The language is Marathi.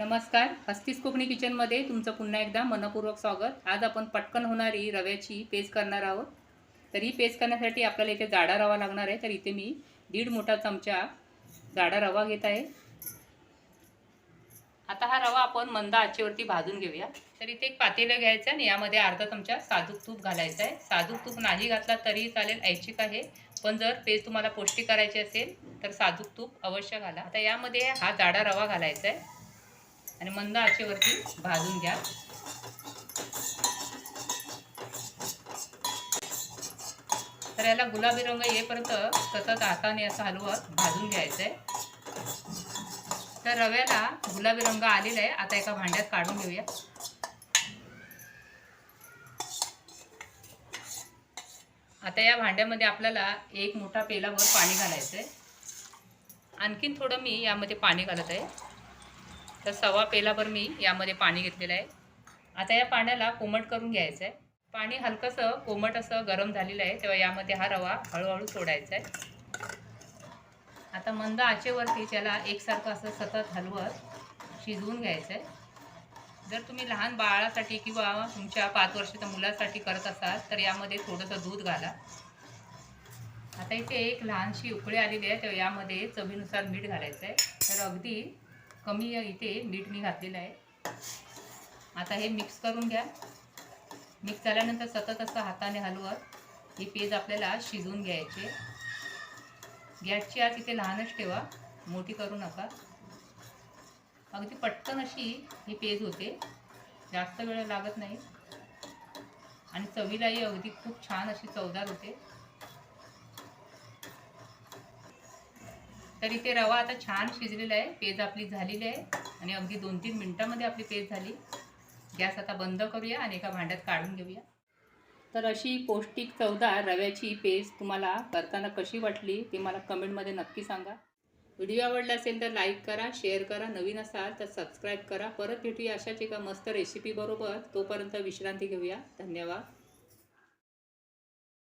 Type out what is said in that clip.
नमस्कार हस्तीस कोकणी किचनमध्ये तुमचं पुन्हा एकदा मनपूर्वक स्वागत. आज आपण पटकन होणारी रव्याची पेज करणार आहोत. तर ही पेज करण्यासाठी आपल्याला इथे जाडा रवा लागणार आहे. तर इथे मी दीड मोठा चमचा जाडा रवा घेत आहे. आता हा रवा आपण मंद आचेवरती भाजून घेऊया. तर इथे एक पातेलं घ्यायचं आणि यामध्ये अर्धा चमचा साजूक तूप घालायचं आहे. साजूक तूप नाही घातला तरी चालेल ऐच्छिक आहे. पण जर पेज तुम्हाला पौष्टिक करायची असेल तर साजूक तूप अवश्य घाला. आता यामध्ये हा जाडा रवा घालायचा आहे. आणि मंद आचेवरती भाजून घ्या. तर याला गुलाबी रंग येईपर्यंत सतत हाताने असं हलवत भाजून घ्यायचं आहे तर रव्याला गुलाबी रंग आलेला आहे आता एका भांड्यात काढून घेऊया. आता या भांड्यामध्ये आपल्याला एक मोठा पेलावर पाणी घालायचं आहे आणखीन थोडं मी यामध्ये पाणी घालत आहे. तर सवा पेलाभर मी यामध्ये पाणी घेतलेलं आहे. आता या पाण्याला कोमट करून घ्यायचं आहे. पाणी हलकंसं कोमट असं गरम झालेलं आहे तेव्हा यामध्ये हा रवा हळूहळू सोडायचा आहे. आता मंद आचेवरती त्याला एकसारखं असं सतत हलवत शिजवून घ्यायचं आहे. जर तुम्ही लहान बाळासाठी किंवा तुमच्या पाच वर्षाच्या मुलासाठी करत असाल तर यामध्ये थोडंसं दूध घाला. आता इथे एक लहानशी उकळी आलेली आहे तेव्हा यामध्ये चवीनुसार मीठ घालायचं आहे. तर अगदी कमी इथे मीठ मी घातलेलं आहे. आता हे मिक्स करून घ्या. मिक्स झाल्यानंतर सतत असं हाताने हलवत ही पेज आपल्याला शिजवून घ्यायची. गॅसची आत इथे लहानच ठेवा. मोठी करू नका. अगदी पटकन अशी ही पेज होते. जास्त वेळ लागत नाही. आणि चवीलाही अगदी खूप छान अशी चवदार होते. तर इथे रवा आता छान शिजलेला आहे. पेज आपली झालेली आहे. आणि अगदी दोन तीन मिनटामध्ये आपली पेज झाली. गॅस आता बंद करूया आणि एका भांड्यात काढून घेऊया. तर अशी पौष्टिक चवदार रव्याची पेज तुम्हाला करताना कशी वाटली ते मला कमेंटमध्ये नक्की सांगा. व्हिडिओ आवडला असेल तर लाईक करा शेअर करा नवीन असाल तर सबस्क्राईब करा. परत भेटूया अशाच एका मस्त रेसिपीबरोबर तोपर्यंत विश्रांती घेऊया. धन्यवाद.